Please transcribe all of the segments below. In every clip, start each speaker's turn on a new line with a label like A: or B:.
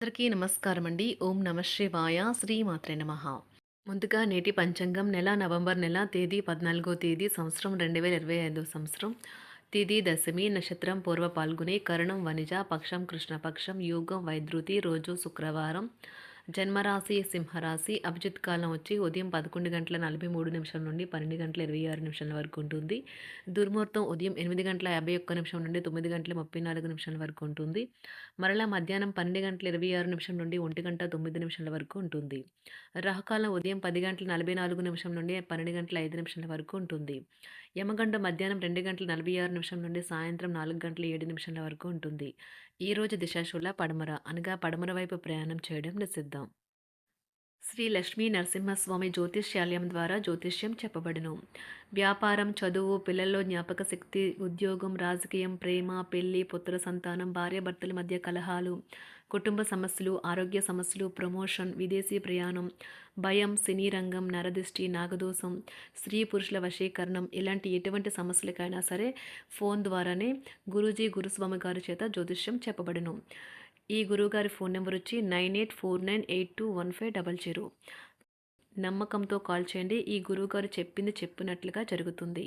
A: అందరికీ నమస్కారం అండి ఓం నమ శివాయ. శ్రీమాత్రే నమ. ముందుగా నేటి పంచాంగం నెల నవంబర్ నెల తేదీ పద్నాలుగో తేదీ సంవత్సరం రెండు వేల ఇరవై ఐదో సంవత్సరం. తిథి దశమి నక్షత్రం పూర్వ పాల్గొని కరణం వనిజ పక్షం కృష్ణపక్షం యోగం వైద్యుతి రోజు శుక్రవారం. జన్మరాశి సింహరాశి అభిజిత్ కాలం వచ్చి ఉదయం పదకొండు గంటల నలభై మూడు నిమిషం నుండి పన్నెండు గంటల ఇరవై ఆరు నిమిషాల వరకు ఉంటుంది. దుర్ముహూర్తం ఉదయం ఎనిమిది గంటల యాభై ఒక్క నిమిషం నుండి తొమ్మిది గంటల ముప్పై నాలుగు నిమిషాల వరకు ఉంటుంది. మరలా మధ్యాహ్నం పన్నెండు గంటల ఇరవై ఆరు నిమిషం నుండి ఒంటి గంట తొమ్మిది నిమిషాల వరకు ఉంటుంది. రాహుకాలం ఉదయం పది గంటల నలభై నాలుగు నిమిషం నుండి పన్నెండు గంటల ఐదు నిమిషాల వరకు ఉంటుంది. యమగంట మధ్యాహ్నం రెండు గంటల నలభై ఆరు నిమిషం నుండి సాయంత్రం నాలుగు గంటల ఏడు నిమిషాల వరకు ఉంటుంది. ఈ రోజు దిశాశూల పడమర అనగా పడమర వైపు ప్రయాణం చేయడం నిషిద్ధం. శ్రీ లక్ష్మీ నరసింహస్వామి జ్యోతిష్యాలయం ద్వారా జ్యోతిష్యం చెప్పబడును. వ్యాపారం చదువు పిల్లల్లో జ్ఞాపక శక్తి ఉద్యోగం రాజకీయం ప్రేమ పెళ్ళి పుత్ర సంతానం భార్యాభర్తల మధ్య కలహాలు కుటుంబ సమస్యలు ఆరోగ్య సమస్యలు ప్రమోషన్ విదేశీ ప్రయాణం భయం సినీ రంగం నరదిష్టి నాగదోషం స్త్రీ పురుషుల వశీకరణం ఇలాంటి ఎటువంటి సమస్యలకైనా సరే ఫోన్ ద్వారానే గురూజీ గురుస్వామి గారి చేత జ్యోతిష్యం చెప్పబడును. ఈ గురువుగారి ఫోన్ నెంబర్ వచ్చి nine eight four nine eight two one five double zero. నమ్మకంతో కాల్ చేయండి. ఈ గురువుగారు చెప్పింది చెప్పినట్లుగా జరుగుతుంది.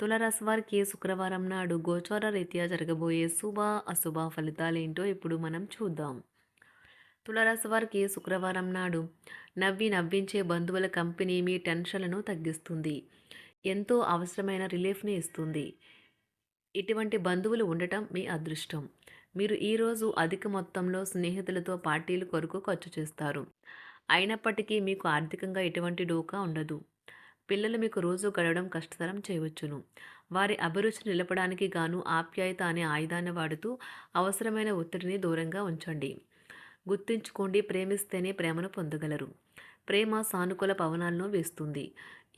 A: తులారాశి వారికి శుక్రవారం నాడు గోచార రీత్యా జరగబోయే శుభ అశుభ ఫలితాలు ఏంటో ఇప్పుడు మనం చూద్దాం. తులారాశి వారికి శుక్రవారం నాడు నవ్వి నవ్వించే బంధువుల కంపెనీ మీ టెన్షన్లను తగ్గిస్తుంది. ఎంతో అవసరమైన రిలీఫ్ని ఇస్తుంది. ఇటువంటి బంధువులు ఉండటం మీ అదృష్టం. మీరు ఈరోజు అధిక మొత్తంలో స్నేహితులతో పార్టీలు కొరకు ఖర్చు చేస్తారు. అయినప్పటికీ మీకు ఆర్థికంగా ఎటువంటి డోకా ఉండదు. పిల్లలు మీకు రోజు గడవడం కష్టతరం చేయవచ్చును. వారి అభిరుచి నిలపడానికి గాను ఆప్యాయత అనే ఆయుధాన్ని వాడుతూ అవసరమైన ఒత్తిడిని దూరంగా ఉంచండి. గుర్తుంచుకోండి ప్రేమిస్తేనే ప్రేమను పొందగలరు. ప్రేమ సానుకూల పవనాలను వేస్తుంది.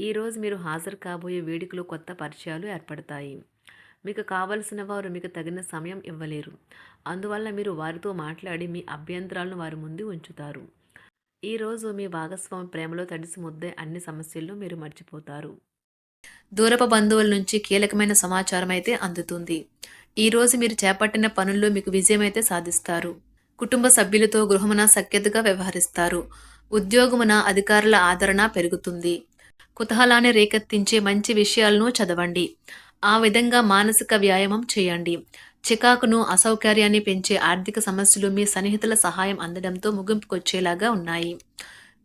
A: ఈరోజు మీరు హాజరు కాబోయే వేడుకలు కొత్త పరిచయాలు ఏర్పడతాయి. మీకు కావలసిన వారు మీకు తగిన సమయం ఇవ్వలేరు. అందువల్ల మీరు వారితో మాట్లాడి మీ అభ్యంతరాలను వారి ముందు ఉంచుతారు. ఈరోజు మీ భాగస్వామి ప్రేమలో తడిసి ముద్దే అన్ని సమస్యలను మీరు మర్చిపోతారు. దూరపు బంధువుల నుంచి కీలకమైన సమాచారం అయితే అందుతుంది. ఈరోజు మీరు చేపట్టిన పనుల్లో మీకు విజయం అయితే సాధిస్తారు. కుటుంబ సభ్యులతో గృహమున సఖ్యతగా వ్యవహరిస్తారు. ఉద్యోగమున అధికారుల ఆదరణ పెరుగుతుంది. కుతూహలాన్ని రేకెత్తించే మంచి విషయాలను చదవండి. ఆ విధంగా మానసిక వ్యాయామం చేయండి. చికాకును అసౌకర్యాన్ని పెంచే ఆర్థిక సమస్యలు మీ సన్నిహితుల సహాయం అందడంతో ముగింపుకొచ్చేలాగా ఉన్నాయి.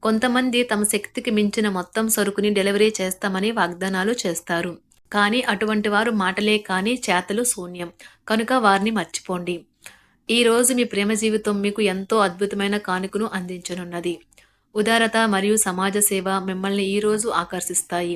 A: కొంతమంది తమ శక్తికి మించిన మొత్తం సరుకుని డెలివరీ చేస్తామని వాగ్దానాలు చేస్తారు. కానీ అటువంటి వారు మాటలే కానీ చేతలు శూన్యం. కనుక వారిని మర్చిపోండి. ఈ రోజు మీ ప్రేమ జీవితం మీకు ఎంతో అద్భుతమైన కానుకను అందించనున్నది. ఉదారత మరియు సమాజ సేవ మిమ్మల్ని ఈరోజు ఆకర్షిస్తాయి.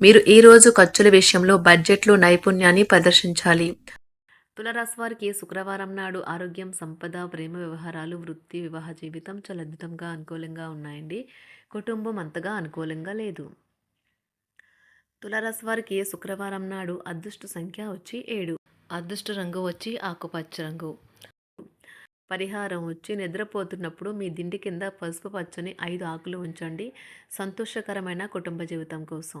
A: మీరు ఈ రోజు ఖర్చుల విషయంలో బడ్జెట్లో నైపుణ్యాన్ని ప్రదర్శించాలి. తులరాశి వారికి శుక్రవారం నాడు ఆరోగ్యం సంపద ప్రేమ వ్యవహారాలు వృత్తి వివాహ జీవితం చాలా అద్భుతంగా అనుకూలంగా ఉన్నాయండి. కుటుంబం అంతగా అనుకూలంగా లేదు. తులరాశి వారికి శుక్రవారం నాడు అదృష్ట సంఖ్య వచ్చి ఏడు. అదృష్ట రంగు వచ్చి ఆకుపచ్చ రంగు. పరిహారం వచ్చి నిద్రపోతున్నప్పుడు మీ దిండి కింద పసుపు పచ్చని ఐదు ఆకులు ఉంచండి. సంతోషకరమైన కుటుంబ జీవితం కోసం.